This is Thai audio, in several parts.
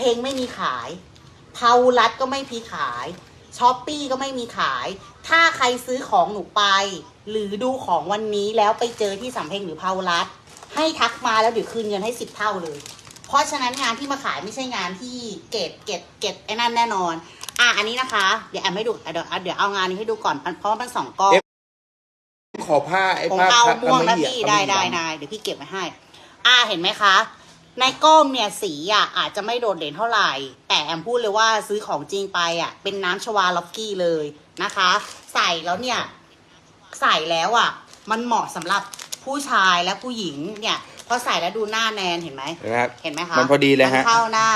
เพ็งไม่มีขายเผารัดก็ไม่มีขายช้อปปี้ก็ไม่มีขาย ถ้าใครซื้อของหนูไป หรือดูของวันนี้แล้วไปเจอที่สำเพ็งหรือเผารัดให้ทักมาแล้วเดี๋ยวคืนเงินให้สิบเท่าเลย เพราะฉะนั้นงานที่มาขายไม่ใช่งานที่เกตเกตเกตไอ้นั่นแน่นอน อะอันนี้นะคะ เดี๋ยวแอมให้ดูเดี๋ยวเดี๋ยวเอางานนี้ให้ดูก่อนเพราะว่ามันสองกล้องเอ๊ะขอผ้าไอ้ผมผ้าเอาคัดม่วงแล้วกำมะหยี่พี่กำมะได้หยี่ได้ดำนายเดี๋ยวพี่เก็บไว้ให้ อ่าเห็นไหมคะ ในกล้องเนี่ยสีอะอาจจะไม่โดดเด่นเท่าไหร่ แต่แอมพูดเลยว่าซื้อของจริงไปอะ เป็นน้ำชวาล็อกกี้เลยนะคะ ใส่แล้วเนี่ย ใส่แล้วอะ มันเหมาะสำหรับผู้ชายและผู้หญิงเนี่ยพอใส่แล้วดูหน้าแนนเห็นไหมนะครับเห็นไหมคะมันพอดีเลยฮะมันเข้าหน้า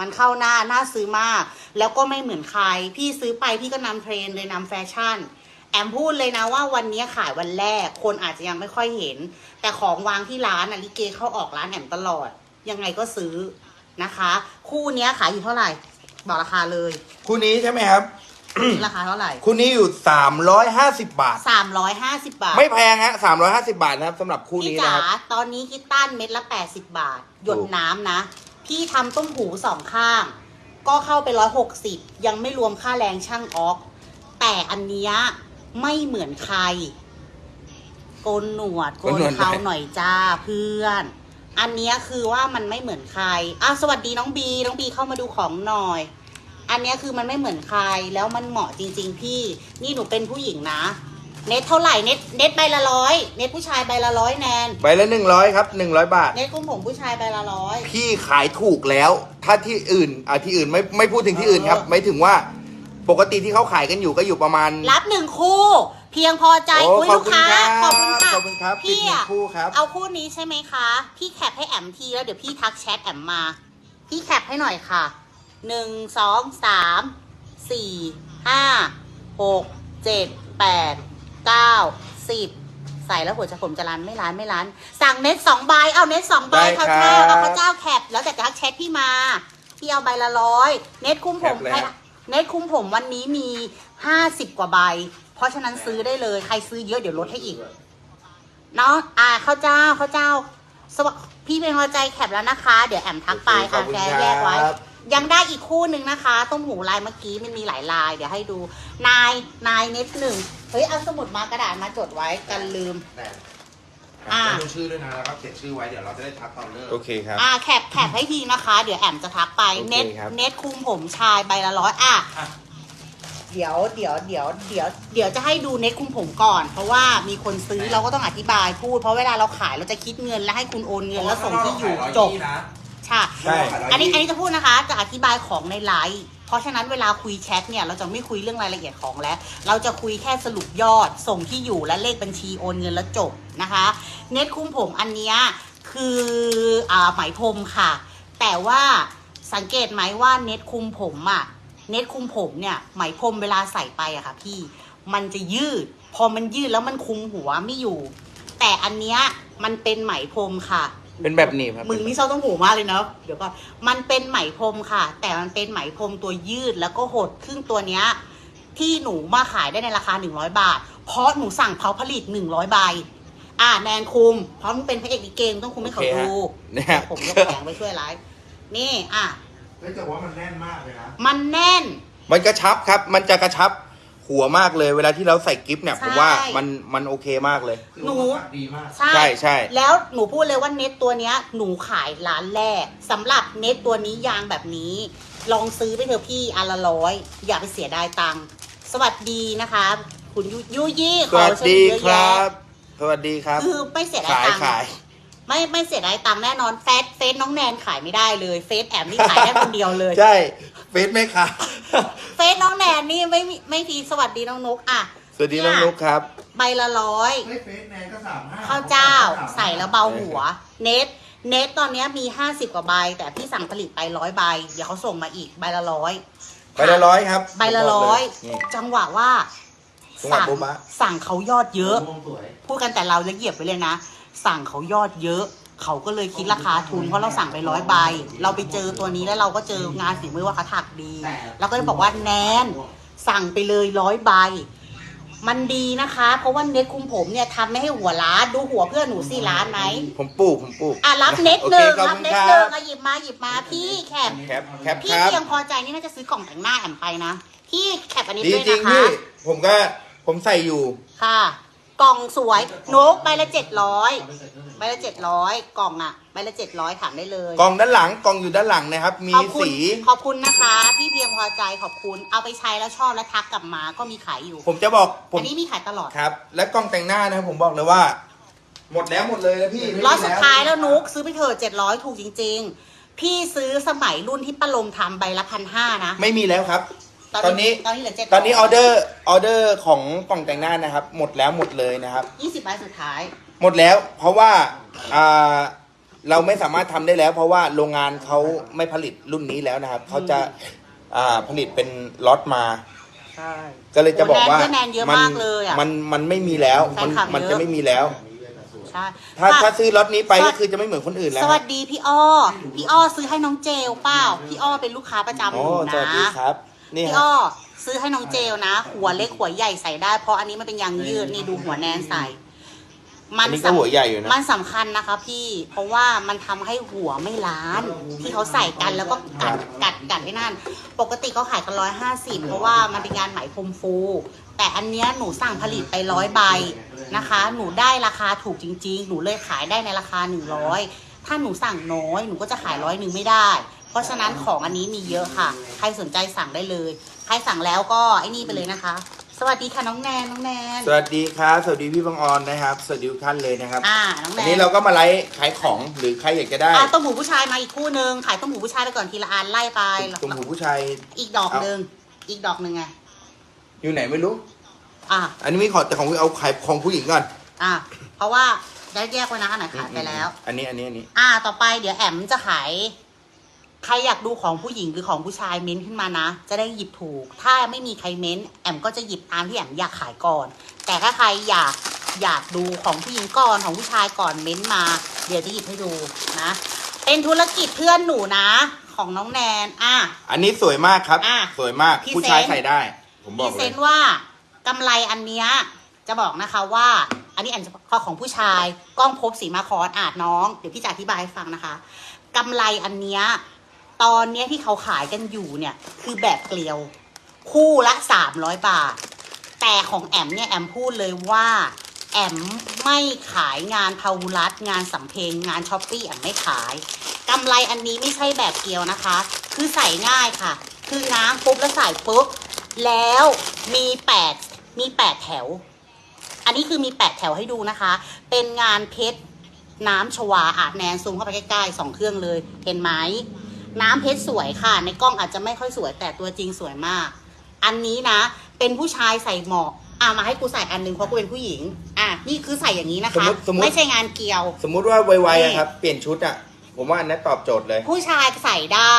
มันเข้าหน้าน่าซื้อมาก แล้วก็ไม่เหมือนใคร พี่ซื้อไปพี่ก็นำเทรนด์เลยนำแฟชั่น แอมพูดเลยนะว่าวันนี้ขายวันแรกคนอาจจะยังไม่ค่อยเห็น แต่ของวางที่ร้านอะลิเกเข้าออกร้านแอมตลอด ยังไงก็ซื้อนะคะ คู่เนี้ยขายอยู่เท่าไหร่ บอกราคาเลยคู่นี้ใช่ไหมครับ ราคาเท่าไหร่คู่นี้อยู่ 350 บาท สามร้อยห้าสิบบาทไม่แพงฮะ350 บาทนะครับสำหรับคู่พี่นี้จ๋านะครับ ตอนนี้คิตตันเม็ดละ80บาท หยดถูกน้ำนะ พี่ทำต้มหูสองข้าง ก็เข้าไป160ยังไม่รวมค่าแรงช่างออก แต่อันเนี้ย ไม่เหมือนใคร โกนหนวดโกนเขาหน่อยจ้าเพื่อน อันเนี้ยคือว่ามันไม่เหมือนใครอะสวัสดีน้องบี น้องบีเข้ามาดูของหน่อย อันเนี้ยคือมันไม่เหมือนใครแล้วมันเหมาะจริง ๆ พี่ นี่หนูเป็นผู้หญิงนะ เน็ตเท่าไหร่เน็ตเน็ตใบละร้อยเน็ตผู้ชายใบละร้อยแนนใบละ100ครับ100บาท เน็ตกุ้งผมผู้ชายใบละร้อยพี่ขายถูกแล้ว ถ้าที่อื่นอะที่อื่นไม่ไม่พูดถึงที่อื่นครับเออไม่ถึงว่า ปกติที่เขาขายกันอยู่ก็อยู่ประมาณ รับหนึ่งคู่ เพียงพอใจโอ้อุ้ยขอบลูกคุณค้าครับขอบคุณค่ะขอบคุณครับพี่ปิดหนึ่อะงคู่ครับ เอาคู่นี้ใช่ไหมคะ พี่แคปให้แอมทีแล้วเดี๋ยวพี่ทักแชทแอมมา พี่แคปให้หน่อยค่ะหนึ่งสองสามสี่ห้าหกเจ็ดแปดเก้าสิบใส่แล้วหัวจะผมจะรันไม่ร้านไม่ร้าน สั่งเน็ตสองใบเอาเน็ตสองใบได้ค่ะครับเจ้าเอาข้าวเจ้าแคปแล้วแต่ทักแชทพี่มา พี่เอาใบละร้อยเน็ตคุ้มผมแคปแล้ว เน็ตคุ้มผมวันนี้มีห้าสิบกว่าใบ เพราะฉะนั้นซื้อได้เลย ใครซื้อเยอะเดี๋ยวลดให้อีก เนาะอ่าข้าวเจ้าข้าวเจ้าสวพี่เป็นหัวใจแคปแล้วนะคะ เดี๋ยวแอมทักไปขออะบคุณแกครับแยกไว้ยังได้อีกคู่หนึ่งนะคะ ต้มหูลายเมื่อกี้มันมีหลายลาย เดี๋ยวให้ดู นายนายเน็ตหนึ่งเฮ้ย เอาสมุดมากระดาษมาจดไว้กันลืมแต่ อ่าต้องดูชื่อด้วยนะแล้วก็เขียนชื่อไว้เดี๋ยวเราจะได้ทักตอนเลิกโอเคครับ อ่าแคปแคปให้ทีนะคะ เดี๋ยวแอมจะทักไปโอเคเน็ตครับ เน็ตคุมผมชายใบละร้อยอะ อะเดี๋ยวเดี๋ยวเดี๋ยวเดี๋ยวเดี๋ยวจะให้ดูเน็ตคุมผมก่อน เพราะว่ามีคนซื้อเราก็ต้องอธิบายพูด เพราะเวลาเราขายเราจะคิดเงินแล้วให้คุณโอนเงินแล้วส่งที่อยู่จบนะใช่ ใช่ อันนี้อันนี้จะพูดนะคะ จะอธิบายของในไลฟ์เพ ราะฉะนั้นเวลาคุยแชทเนี่ยเราจะไม่คุยเรื่องรายละเอียดของแล้ว เราจะคุยแค่สรุปยอดส่งที่อยู่และเลขบัญชีโอนเงินแล้วจบนะคะ เน็ตคุ้มผมอันเนี้ยคืออ่าไหมพรมค่ะ แต่ว่าสังเกตไหมว่าเน็ตคุมผมอะเน็ตคุมผมเนี่ยไหมพรมเวลาใส่ไปอะค่ะพี่มันจะยืด พอมันยืดแล้วมันคุมหัวไม่อยู่ แต่อันเนี้ยมันเป็นไหมพรมค่ะ เป็นแบบหนี้ครับมึงนี่ชอบต้องหูมากเลยเนาะเดี๋ยวก่อนมันเป็นไหมพรมค่ะ แต่มันเป็นไหมพรมตัวยืดแล้วก็หดครึ่งตัวเนี้ยที่หนูมาขายได้ในราคา 100 บาท เพราะหนูสั่งเขาผลิต 100 ใบ อ่าแนนคุม เพราะมึงเป็นพระเอกลิเกมต้องคุมให้เขาดูเนี่ยผมยกแขงไปช่วยไลฟ์นี่อะเฮ้ยแต่ว่ามันแน่นมากเลยนะ มันแน่น มันกระชับครับ มันจะกระชับ หัวมากเลย เวลาที่เราใส่กิฟต์เนี่ย ใช่ ผมว่ามันมันโอเคมากเลยคือหนูว่ามันดีมาก ใช่ใช่ใช่ แล้วหนูพูดเลยว่าเน็ตตัวเนี้ย หนูขายร้านแรกสำหรับเน็ตตัวนี้ยางแบบนี้ ลองซื้อไปเถอะพี่อันละร้อย อย่าไปเสียดายตังค์สวัสดีนะคะ คุณยุยุยี่สขอวัสเชิญดีเยอะครัแยะบสวัสดีครับ คือไม่เสียดายขายตังค์ ขาย ไม่ไม่เสียดายตังค์แน่นอนเฟซเฟซน้องแนนขายไม่ได้เลยเฟซแอมนี่ขายได้คนเดียวเลย ใช่เฟซไหมครับเฟซน้องแนนนี่ไม่มีไม่ทีสวัสดีน้องนุกอะสวัสดีน้องนุ๊กครับ ใบละร้อยเฮ้ยเฟซแนนก็สามห้าข้าวเจ้าใส่แล้วเบาหัว เน็ตเน็ตตอนเนี้ยมีห้าสิบกว่าใบ แต่พี่สั่งผลิตไปร้อยใบ เดี๋ยวเขาส่งมาอีกใบละร้อยใบละร้อยครับ ใบละร้อยนี่จังหวะว่าจังหวะสั่งโบ๊ะบะสั่งเขายอดเยอะม่วงสวยพูดกันแต่เราจะเหยียบไปเลยนะ สั่งเขายอดเยอะ เขาก็เลยคิดราคาทุนเพราะเราสั่งไปร้อยใบ เราไปเจอตัวนี้แล้วเราก็เจองานฝีมือว่าเขาถักดีเราก็เลยบอกว่าแนนสั่งไปเลยร้อยใบ มันดีนะคะ เพราะว่าเน็ตคุมผมเนี่ยทำไม่ให้หัวล้านดูหัวเพื่อนหนูสิล้านไหมผมปลูกผมปลูกอะรับเน็ตโอหเคนึ่งขอบรับคุณเน็ตคหรันึ่งบอะหยิบมาหยิบมาพี่แคปแคปแคปพี่ครับ เพียงพอใจนี่น่าจะซื้อกล่องแต่งหน้าแอมไปนะพี่แคปอันนี้ดีด้วยจรินะงคะพี่ผมก็ผมใส่อยู่ ค่ะ กล่องสวยนกใบละเจ็ดร้อยใบละเจ็ดร้อยกล่องอะใบละเจ็ดร้อยถามได้เลยกล่องด้านหลังกล่องอยู่ด้านหลังนะครับ มีขอบคุณสี ขอบคุณนะคะ พี่เพียงพอใจขอบคุณเอาไปใช้แล้วชอบแล้วทักกลับมาก็มีขายอยู่ผมจะบอกผมอันนี้มีขายตลอดครับ และกล่องแต่งหน้านะครับผมบอกเลยว่า หมดแล้วหมดเลยนะพี่ร้อยสุดท้ายแล้วนุกซื้อไปเถอะเจ็ดร้อยถูกจริง ๆ พี่ซื้อสมัยรุ่นที่ป้าลมทำใบละพันห้านะ ไม่มีแล้วครับ ตอนนี้ ตอนนี้เหลือเจ็ดตอนนี้ออเดอร์ออเดอร์ของกล่องแต่งหน้านะครับ หมดแล้วหมดเลยนะครับ ยี่สิบใบสุดท้าย หมดแล้วเพราะว่าอ่าเราไม่สามารถทำได้แล้ว เพราะว่าโรงงานเขาไม่ผลิตรุ่นนี้แล้วนะครับเขาจะอ่าผลิตเป็นล็อตมา ใช่ ก็เลยจะบอกว่าโอ้แนนเยอะแนนเยอะมากเลยอะมันมันไม่มีแล้วมันแฟนคลับมันเยอะ จะไม่มีแล้ว ใช่ถ้าค่ะถ้าซื้อล็อตนี้ไปสวัก็สคือจะไม่เหมือนคนอื่นแล้วสวัสดีพี่อ้อพี่อ้อซื้อให้น้องเจลเปล่าพี่อ้อเป็นลูกค้าประจำหโอ้นูสวัสดีนะ ครับ นี่พี่ฮะ อ้อซื้อให้น้องเจลนะ หัวเล็กหัวใหญ่ใส่ได้ เพราะอันนี้มันเป็นยางยืดนี่ดูหัวแนนใส่อันนี้ก็หัวใหญ่อยู่นะ มันสำคัญนะคะพี่ เพราะว่ามันทำให้หัวไม่ล้าน ที่เขาใส่กันแล้วก็กัดกัดกัดไอ้นั่น ปกติเขาขายกันร้อยห้าสิบเพราะว่ามันเป็นงานไหมพรมฟู แต่อันเนี้ยหนูสั่งผลิตไปร้อยใบนะคะ หนูได้ราคาถูกจริง ๆ หนูเลยขายได้ในราคาหนึ่งร้อยถ้าหนูสั่งน้อยหนูก็จะขายร้อยหนึ่งไม่ได้ เพราะฉะนั้นของอันนี้มีเยอะค่ะ ใครสนใจสั่งได้เลย ใครสั่งแล้วก็ไอ้นี่ไปเลยนะคะ สวัสดีค่ะน้องแนนน้องแนน สวัสดีครับสวัสดีพี่บังออนนะครับ สวัสดีทุกท่านเลยนะครับอ่าน้องแนอันนนี้เราก็มาไลฟ์ขายของหรือใครอยากจะได้อะต้มหูผู้ชายมาอีกคู่หนึ่งขายต้มหูผู้ชายไปก่อนทีละอันไล่ไปตรงหูผู้ชายอีกดอกหนึ่งอีกดอกหนึ่งไงอยู่ไหนไม่รู้ อะอันนี้ไม่ขอแต่ของเอาขายของผู้หญิงก่อนอะเพราะว่าได้แยกไว้นะอันไหนขายไปแล้ว อันนี้อันนี้อันนี้ อะต่อไปเดี๋ยวแอมจะขาย ใครอยากดูของผู้หญิงหรือของผู้ชายเม้นขึ้นมานะ จะได้หยิบถูก ถ้าไม่มีใครเม้น แอมก็จะหยิบตามที่แอมอยากขายก่อน แต่ถ้าใครอยากอยากดูของผู้หญิงก่อนของผู้ชายก่อนเม้นมา เดี๋ยวจะหยิบให้ดูนะ เป็นธุรกิจเพื่อนหนูนะ ของน้องแนนอะ อันนี้สวยมากครับ อะสวยมากพรีเซนต์ ผู้ชายใส่ได้ ผมบพอรีกเซเลยนต์ว่ากำไรอันเนี้ยจะบอกนะคะว่า อันนี้อันเฉพาะของผู้ชายกล้องพบสีมาคอนอาจน้อง เดี๋ยวพี่จะอธิบายให้ฟังนะคะกำไรอันเนี้ย ตอนเนี้ยที่เขาขายกันอยู่เนี่ยคือแบบเกลียว คู่ละสามร้อยบาท แต่ของแอมเนี่ยแอมพูดเลยว่า แอมไม่ขายงานพาวุรัตงานสำเพงงานช้อปปี้แอมไม่ขายกำไรอันนี้ไม่ใช่แบบเกลียวนะคะ คือใส่ง่ายค่ะ คือง้างปุ๊บแล้วใส่ปุ๊บแล้วมีแปดมีแปดแถว อันนี้คือมีแปดแถวให้ดูนะคะ เป็นงานเพชรน้ำชวาอาจแนนซูมเข้าไปใกล้ๆสองเครื่องเลย เห็นไหม น้ำเพชรสวยค่ะ ในกล้องอาจจะไม่ค่อยสวยแต่ตัวจริงสวยมาก อันนี้นะ เป็นผู้ชายใส่หมอกอะมาให้กูใส่อันหนึงเพราะกูเป็นผู้หญิง อะนี่คือใส่อย่างนี้นะคะ สมมุติสมมุติ ไม่ใช่งานเกลียว สมมุติว่าไวนี่ๆอะครับ เปลี่ยนชุดอะผมว่าอันนั้นตอบโจทย์เลย ผู้ชายใส่ได้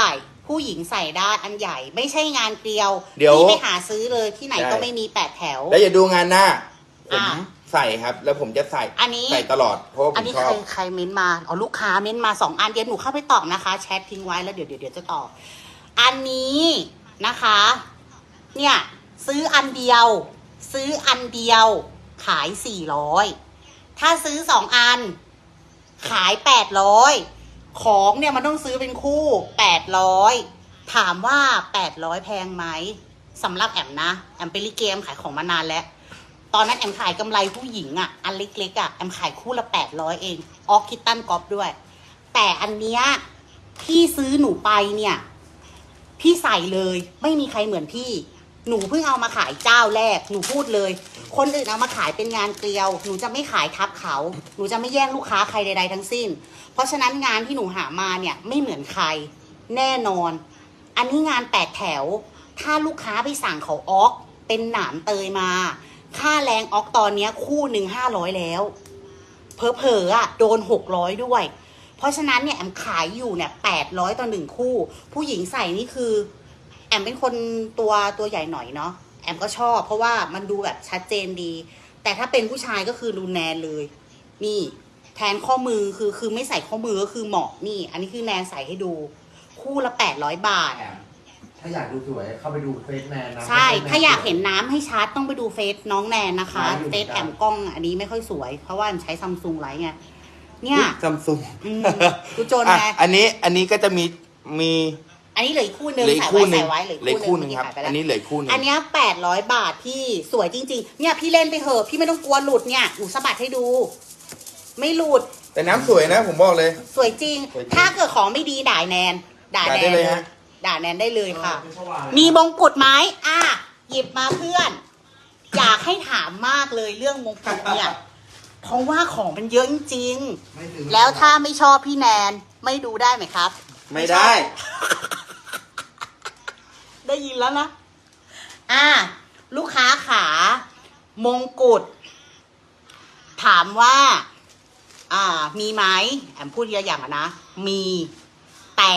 ผู้หญิงใส่ได้อันใหญ่ ไม่ใช่งานเกลียวเดี๋ยวที่ไปหาซื้อเลยที่ไหนใช่ก็ไม่มีแปดแถว แล้วอย่าดูงานหน้าผมอะ ใส่ครับ แล้วผมจะใส่อันนี้ ใส่ตลอดเพราะว่าผอันมนี้ชอใครบ ใครเม้นมาอ๋อลูกค้าเม้นมาสองอันเดี๋ยวหนูเข้าไปตอบนะคะ แชททิ้งไว้แล้วเดี๋ยวเดี๋ยวเดี๋ยวจะตอบอันนี้นะคะ เนี่ยซื้ออันเดียว ซื้ออันเดียว ขายสี่ร้อยถ้าซื้อสองอัน ขายแปดร้อยของเนี่ยมันต้องซื้อเป็นคู่แปดร้อยถามว่าแปดร้อยแพงไหมสำหรับแอมนะ แอมไปรีเกมขายของมานานแล้ว ตอนนั้นแอมขายกำไรผู้หญิงอะอันเล็กๆอะแอมขายคู่ละแปดร้อยเองออกคิตตันกอฟด้วย แต่อันเนี้ยพี่ซื้อหนูไปเนี่ย พี่ใส่เลยไม่มีใครเหมือนพี่ หนูเพิ่งเอามาขายเจ้าแรก หนูพูดเลย คนอื่นเอามาขายเป็นงานเกลียว หนูจะไม่ขายทับเขา หนูจะไม่แย่งลูกค้าใครใดๆทั้งสิ้น เพราะฉะนั้นงานที่หนูหามาเนี่ยไม่เหมือนใครแน่นอน อันนี้งานแปดแถว ถ้าลูกค้าไปสั่งเขาออกเป็นหนามเตยมา ค่าแรงออกตอนนี้คู่หนึ่งห้าร้อยแล้ว เพอเพออะ โดนหกร้อยด้วย เพราะฉะนั้นเนี่ยแอมขายอยู่เนี่ยแปดร้อยต่อหนึ่งคู่ ผู้หญิงใส่นี่คือ แอมเป็นคนตัวตัวใหญ่หน่อยเนาะแอมก็ชอบเพราะว่ามันดูแบบชัดเจนดี แต่ถ้าเป็นผู้ชายก็คือดูแนนเลย นี่ แทนข้อมือคือคือไม่ใส่ข้อมือก็คือเหมาะนี่ อันนี้คือแนนใส่ให้ดู คู่ละแปดร้อยบาท ถมแถถ้าอยากดูสวยเข้าไปดูเฟซแนนนะใช่เฟซแนนถ้าอยากเห็นน้ำให้ชัดต้องไปดูเฟซน้องแนนนะคะน้ำอยู่เฟซครับแอมกล้องอันนี้ไม่ค่อยสวย เพราะว่าแอมใช้ซัมซุงไลท์ไง เนี่ยซัมซุงอืมกูจนอะไง อันนี้อันนี้ก็จะมีมี อันนี้เหลืออกคู่หนึงเหลืออีใส่กคู่ไว้หนึ่ใส่งไว้เหลือเหลืออกอีกคู่คู่หหนึนึ่งงครับขายไปอัแล้วนนี้เหลืออกคู่หนึ่ง อันเนี้ยแปดร้อยบาทพี่สวยจริง ๆ เนี่ยพี่เล่นไปเถอะพี่ไม่ต้องกลัวหลุดเนี่ยหนูสะบัดให้ดู ไม่หลุดแต่น้ำสวยนะผมบอกเลย สวยจริง สวยจริงถ้าเกิดของไม่ดีด่าแนนด่าแนด่านได้เลยฮะ ด่าแนนได้เลยค่ะเป็นชวาเลยมีมงกุฎไหมอะหยิบมาเพื่อน อยากให้ถามมากเลยเรื่องมงกุฎเนี่ยเพราะว่าของมันเยอะจริงไม่ซื้อๆแล้วถ้าไม่ชอบพี่แนนไม่ดูได้ไหมครับ ไม่ได้ ได้ยินแล้วนะอ่าลูกค้าขามงกุฎถามว่า อ่า มีไหมแอมพูดเยอะอย่างอะนะ มีแต่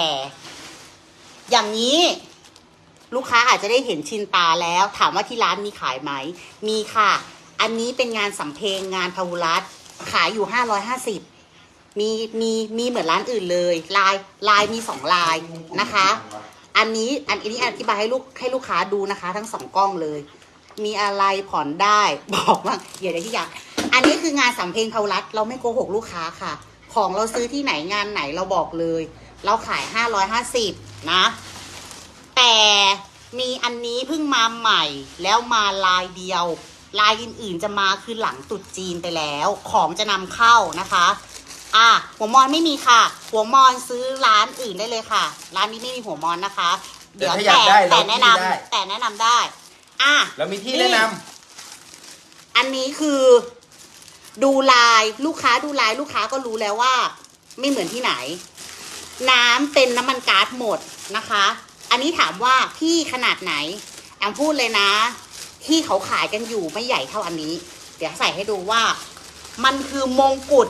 อย่างนี้ลูกค้าอาจจะได้เห็นชินตาแล้ว ถามว่าที่ร้านมีขายไหม มีค่ะ อันนี้เป็นงานสำเพ็งงานพาวุรัตขายอยู่ห้าร้อยห้าสิบมีมีมีเหมือนร้านอื่นเลย ลายลายมีสองลายนะคะ อันนี้อันนี้อธิบายให้ลูกให้ลูกค้าดูนะคะ ทั้งสองกล้องเลย มีอะไรผ่อนได้บอกว่าอย่าได้ที่อยาก อันนี้คืองานสำเพ็งเขารัดเราไม่โกหกลูกค้าค่ะ ของเราซื้อที่ไหนงานไหนเราบอกเลย เราขายห้าร้อยห้าสิบ นะ แต่มีอันนี้เพิ่งมาใหม่ แล้วมาลายเดียว ลายอื่นๆจะมาคือหลังตรุดจีนไปแล้ว ของจะนำเข้านะคะ อะหัวมอนไม่มีค่ะ หัวมอนซื้อร้านอื่นได้เลยค่ะ ร้านนี้ไม่มีหัวมอนนะคะ เดี๋ยวถ้าอยากได้แต่เราแนะที่ได้นำแต่แนะนำได้ อะแล้วมีที่แนะนำอันนี้คือดูลายลูกค้าดูลายลูกค้าก็รู้แล้วว่า ไม่เหมือนที่ไหน น้ำเป็นน้ำมันก๊าซหมดนะคะ อันนี้ถามว่าพี่ขนาดไหน แอมพูดเลยนะ ที่เขาขายกันอยู่ไม่ใหญ่เท่าอันนี้ เดี๋ยวใส่ให้ดูว่า มันคือมงกุฎ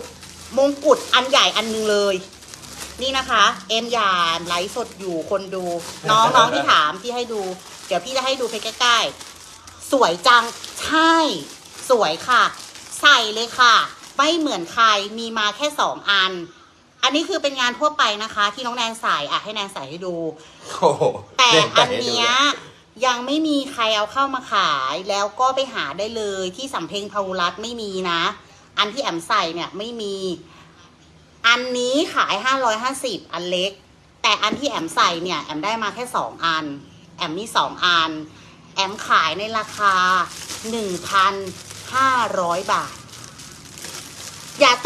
มงกุฎอันใหญ่อันหนึงเลย นี่นะคะ เอ็มยานไลฟ์สดอยู่คนดู น้องน้องที่ถามที่ให้ดู เดี๋ยวพี่จะให้ดูไปใกล้ๆ สวยจังใช่ สวยค่ะ ใส่เลยค่ะ ไม่เหมือนใครมีมาแค่สองอัน อันนี้คือเป็นงานทั่วไปนะคะ ที่น้องแนนใส่อะให้แนนใส่ให้ดู โอ้โหแต่เล่อันให้ดูเนี้ยยังไม่มีใครเอาเข้ามาขายแล้วก็ไปหาได้เลยที่สำเพ็งพาวุรัตไม่มีนะ อันที่แอมใส่เนี่ยไม่มี อันนี้ขายห้าร้อยห้าสิบอันเล็ก แต่อันที่แอมใส่เนี่ยแอมได้มาแค่สองอัน แอมมีสองอัน แอมขายในราคาหนึ่งพันห้าร้อยบาทอย่า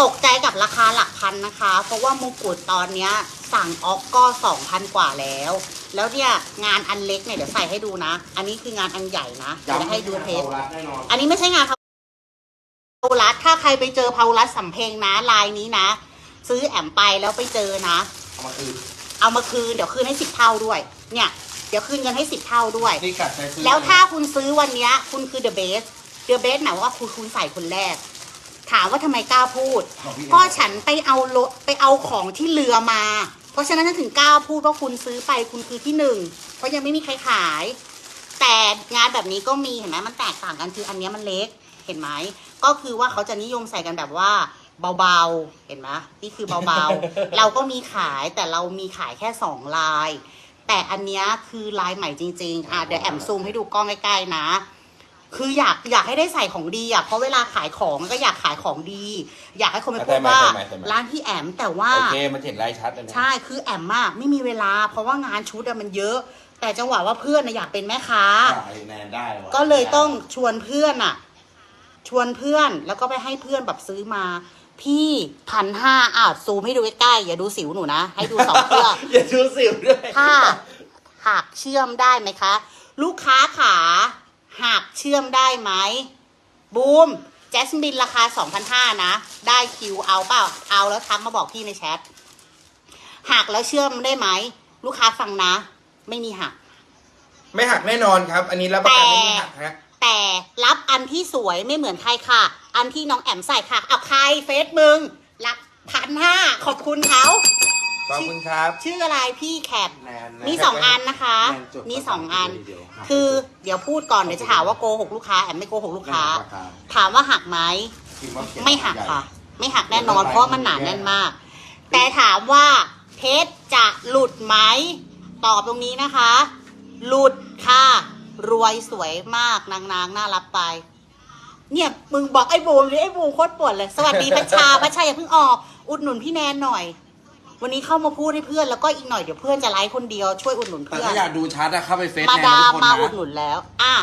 ตกใจกับราคาหลักพันนะคะ เพราะว่ามงกุฎตอนเนี้ยสั่งออกก็สองพันกว่าแล้ว แล้วเนี่ยงานอันเล็กเนี่ยเดี๋ยวใส่ให้ดูนะ อันนี้คืองานอันใหญ่นะเดี๋ยวจะให้ดูเทปอารัดแน่นอนอันนี้ไม่ใช่งานพาวรัสถ้าใครไปเจอพาวรัสสำเพ็งนะลายนี้นะ ซื้อแอมไปแล้วไปเจอนะ เอามาคืนเอามาคืนเดี๋ยวคืนให้สิบเท่าด้วย เนี่ย เดี๋ยวคืนเงินให้สิบเท่าด้วย นี่กัดใช้ซื้อแล้วถ้าคุณซื้อวันเนี้ยคุณคือ the best the best หมายว่าคุณคุณใส่คนแรก ถามว่าทำไมกล้าพูดของพี่เพราะฉันไปเอารถไปเอาของที่เรือมา เพราะฉะนั้นฉันถึงกล้าพูดว่าคุณซื้อไปคุณคือที่หนึ่งเพราะยังไม่มีใครขาย แต่งานแบบนี้ก็มีเห็นไหมมันแตกต่างกันคืออันเนี้ยมันเล็กเห็นไหมก็คือว่าเขาจะนิยมใส่กันแบบว่าเบาๆ เห็นไหมนี่คือเบาๆ เราก็มีขายแต่เรามีขายแค่สองลาย แต่อันเนี้ยคือลายใหม่จริงๆ อะเดี๋ยวแอมซูมให้ดูกล้องใกล้ๆนะ คืออยากอยากให้ได้ใส่ของดีอะเพราะเวลาขายของก็อยากขายของดี อยากให้คนไปพูดว่าใช่ไหมใช่ไหมร้านพี่แอมแต่ว่า โอเคมันเห็นลายชัดเลยนะใช่ คือแอมอะไม่มีเวลา เพราะว่างานชุดอะมันเยอะ แต่จังหวะว่าเพื่อนอะอยากเป็นแม่ค้าขายแนนได้ว่ะก็เลยต้องชวนเพื่อนอะชวนเพื่อนแล้วก็ไปให้เพื่อนแบบซื้อมา พี่พันห้าอะซูมให้ดูใกล้ๆอย่าดูสิวหนูนะ ให้ดูสองเครื่อง อย่าชูสิวด้วย ถ้าหักเชื่อมได้ไหมคะ ลูกค้าขา หักเชื่อมได้ไหมบูมแจสมินราคา 2,500 นะ ได้คิวเอาเปล่า เอาแล้วทักมาบอกพี่ในแชท หักแล้วเชื่อมได้ไหม ลูกค้าฟังนะ ไม่มีหัก ไม่หักแน่นอนครับ อันนี้รับประกันไม่มีหักฮะ แต่รับอันที่สวยไม่เหมือนใครค่ะ อันที่น้องแอมใส่ค่ะ เอาใครเฟซมึงรับพันห้าขอบคุณเขา ขอบคุณครับชื่ออะไรพี่แคปแนนมีสองอันนะคะ แนนจดมีสองอัน เดี๋ยวหัก คือเดี๋ยวพูดก่อนเดี๋ยวจะหาว่าโกหกลูกค้าแอมไม่โกหกลูกค้าราคา ถามว่าหักไหมคิดว่าเบไม่หักใญ่ ค่ะ ไม่หักแน่นอน เพราะมันหนาแน่นมาก แต่ถามว่าเพชรจะหลุดไหมตอบตรงนี้นะคะ หลุดค่ะ รวยสวยมากนางนางๆน่ารับไป เนี่ยมึงบอกไอ้บูมเลยไอ้บูมโคตรปวดเลย สวัสดีพัชชา พัชชาอย่าเพิ่งออก อุดหนุนพี่แนนหน่อย วันนี้เข้ามาพูดให้เพื่อนแล้วก็อีกหน่อยเดี๋ยวเพื่อนจะไลฟ์คนเดียวช่วยอุดหนุนแต่เพื่อถ้านอยากดูชัดอะเข้าไปเฟซมาแนนดาทุกคนมานะอุดหนุนแล้ว อะ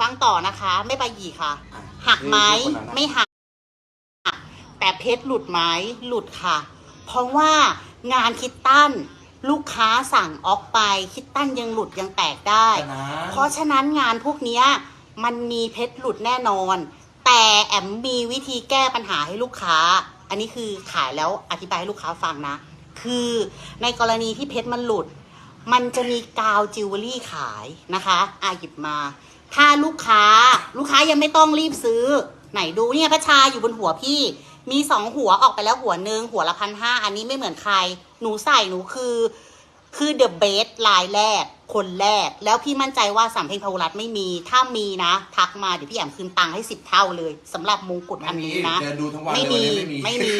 ฟังต่อนะคะ ไม่ใบหยีค่ะ อะหักไหมนี่คือคนนั้นนะ ไม่หัก แต่เพชรหลุดไหมหลุดค่ะ เพราะว่างานคิตตัน ลูกค้าสั่งออกไป คิตตันยังหลุดยังแตกได้ แต่นะเพราะฉะนั้นงานพวกเนี้ยมันมีเพชรหลุดแน่นอน แต่แอมมีวิธีแก้ปัญหาให้ลูกค้า อันนี้คือขายแล้วอธิบายให้ลูกค้าฟังนะ คือในกรณีที่เพชรมันหลุด มันจะมีกาวจิวเวลรี่ขายนะคะอาหยิบมา ถ้าลูกค้าลูกค้ายังไม่ต้องรีบซื้อ ไหนดูเนี่ยพระชาอยู่บนหัวพี่ มีสองหัวออกไปแล้วหัวหนึ่งหัวละพันห้าอันนี้ไม่เหมือนใคร หนูใส่หนูคือ คือเดอะเบสลายแรก คนแรก แล้วพี่มั่นใจว่าสามเพลงพาวุรัตน์ไม่มี ถ้ามีนะ ทักมาเดี๋ยวพี่แอมคืนตังค์ให้สิบเท่าเลยสำหรับมงกุฎไม่อันมีนี้นะเดินดูทั้งวันไม่เลยมีวันนี้ไม่มี ไม่มี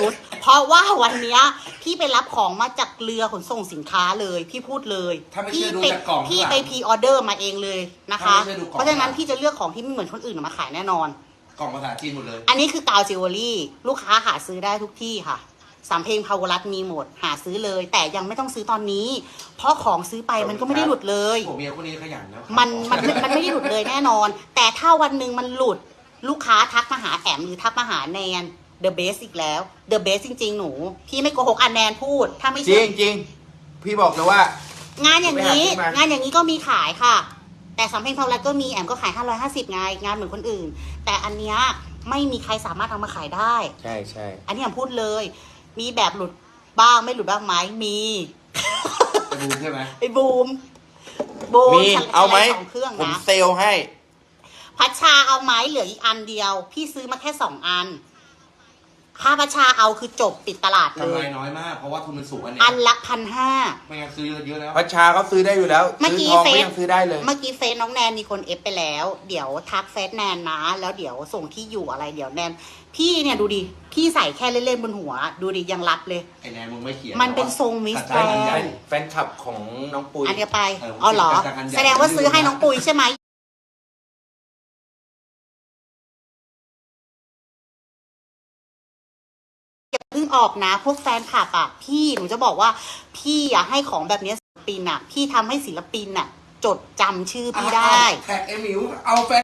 นุชเพราะว่าวันเนี้ยพี่ไปรับของมาจากเรือขนส่งสินค้าเลย พี่พูดเลยถ้าไม่พี่เชื่อดูไปจากกล่องพี่ข้างหไปลังพรีออเดอร์มาเองเลยนะคะ ถ้าไม่เชื่อดูกล่อง เพราะฉะนั้นข้างหลังพี่จะเลือกของที่ไม่เหมือนคนอื่นมาขายแน่นอน กล่องภาษาจีนหมดเลย อันนี้คือกาวจิวเวลรี่ ลูกค้าหาซื้อได้ทุกที่ค่ะ สามเพลงพาวรัตน์มีหมด หาซื้อเลย แต่ยังไม่ต้องซื้อตอนนี้ เพราะของซื้อไปมันก็ไม่ได้หลุดเลย ผมเมียคนนี้ขยันนะมันมันมันไม่ได้หลุดเลยแน่นอน แต่ถ้าวันหนึ่งมันหลุดลูกค้าทักมาหาแอมหรือทักมาหาแนน The Best อีกแล้ว The Best จริง ๆ หนู พี่ไม่โกหกอันแนนพูด ถ้าไม่จริเชื่งจริงพี่บอกเลยว่า งานอย่างนี้ไปหาซื้อมางานอย่างนี้ก็มีขายค่ะ แต่สามเพลงพาวรัตน์ก็มีแอมก็ขาย 550ไงงานเหมือนคนอื่น แต่อันเนี้ยไม่มีใครสามารถเอามาขายได้ ใช่ใช่อันนี้ผมพูดเลย มีแบบหลุดบ้างไม่หลุดบ้างไหมมีจะดูใช่ไหมไอ้บูมบูมมีฉันเอาไหมฉันด้สองเครื่องผมนะเซลล์ให้ พัชชาเอาไหมเหลืออีกอันเดียว พี่ซื้อมาแค่สองอัน ถ้าพัชชาเอาคือจบปิดตลาดเลกำไรย น้อยมาก เพราะว่าทุนมันสูงอันเนี้อัยนละพันห้า ไม่งั้นซื้อเยอะแล้ว พัชชาเขาซื้อได้อยู่แล้วเมื่อซื้กี้อทองเฟก็ซยังซื้อได้เลย เมื่อกี้เฟซน้องแนนมีคนเอฟไปแล้ว เดี๋ยวทักเฟซแนนนะ แล้วเดี๋ยวส่งที่อยู่อะไรเดี๋ยวแนน พี่เนี่ยดูดิ พี่ใส่แค่เล่นๆบนหัว ดูดิยังรับเลย ไอ้แนนมึงไม่เขียนมันเป็นทรงมิสตัดแกรใจมันใหญ่นด์ แฟนคลับของน้องปุย อันเดียวไป เอออ๋อเหรอจักรยานใหญ่แสดงว่าซื้อให้น้องปุยใช่ไหม ออกนะ พวกแฟนคลับอะพี่หนูจะบอกว่าพี่อะให้ของแบบเนี้ยศิลปินอะพี่ทำให้ศิลปินอะจดจำชื่อพี่ได้ แท็กไอ้หมิวเอาแฟน